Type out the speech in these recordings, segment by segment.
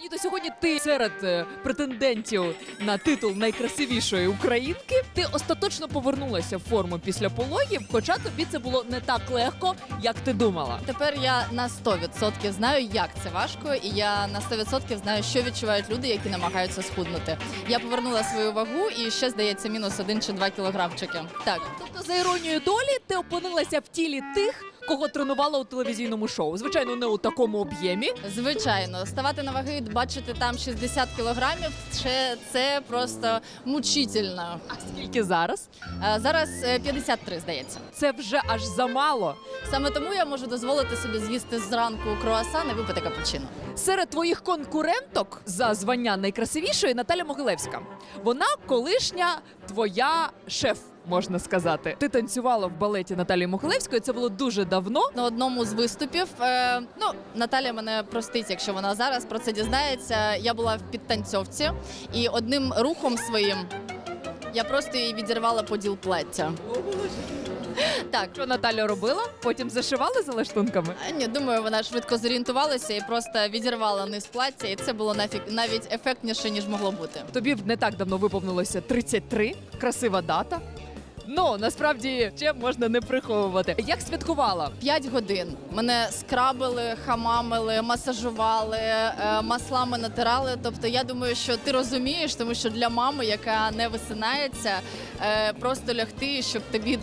Аніто, сьогодні ти серед е, претендентів на титул найкрасивішої українки. Ти остаточно повернулася в форму після пологів, хоча тобі це було не так легко, як ти думала. Тепер я на 100% знаю, як це важко, і я на 100% знаю, що відчувають люди, які намагаються схуднути. Я повернула свою вагу і ще здається мінус один чи два кілограмчики. Так, Тобто, за іронією долі, ти опинилася в тілі тих, кого тренувала у телевізійному шоу. Звичайно, не у такому об'ємі. звичайно, ставати на ваги, бачити там 60 кілограмів, це, це просто мучительно. А скільки зараз? А зараз е, 53, здається. Це вже аж замало. Саме тому я можу дозволити собі з'їсти зранку круасан і випити капучино. Серед твоїх конкуренток за звання найкрасивішої Наталя Могилевська. Вона колишня твоя шеф, можна сказати. Ти танцювала в балеті Наталії Могилевської. Це було дуже давно. На одному з виступів, е, ну Наталя мене простить, якщо вона зараз про це дізнається. Я була в підтанцьовці, і одним рухом своїм я просто її відірвала поділ плаття. Так, Що Наталя робила? Потім зашивали за лаштунками. а, ні, думаю, вона швидко зорієнтувалася і просто відірвала низ плаття, і це було нафіг навіть ефектніше ніж могло бути. Тобі не так давно виповнилося 33. Красива дата. Ну насправді ще можна не приховувати. Як святкувала? П'ять годин мене скрабили, хамамили, масажували, е, маслами натирали. Тобто, я думаю, що ти розумієш, тому що для мами, яка не висинається, е, просто лягти, щоб тобі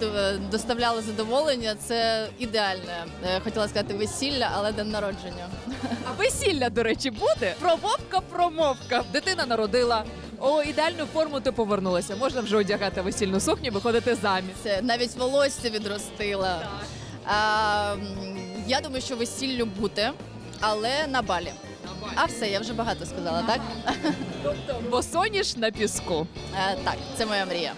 доставляли задоволення, це ідеальне. е, Хотіла сказати весілля, але день народження. А весілля, до речі, буде? Промовка, промовка. Дитина народила. О, ідеальну форму ти повернулася. Можна вже одягати весільну сукню, виходити заміж. Це навіть волосся відростила. А, м, я думаю, що весіллю бути, але на балі. А все, я вже багато сказала, так? Тобто, соняш на піску. Е, так, це моя мрія.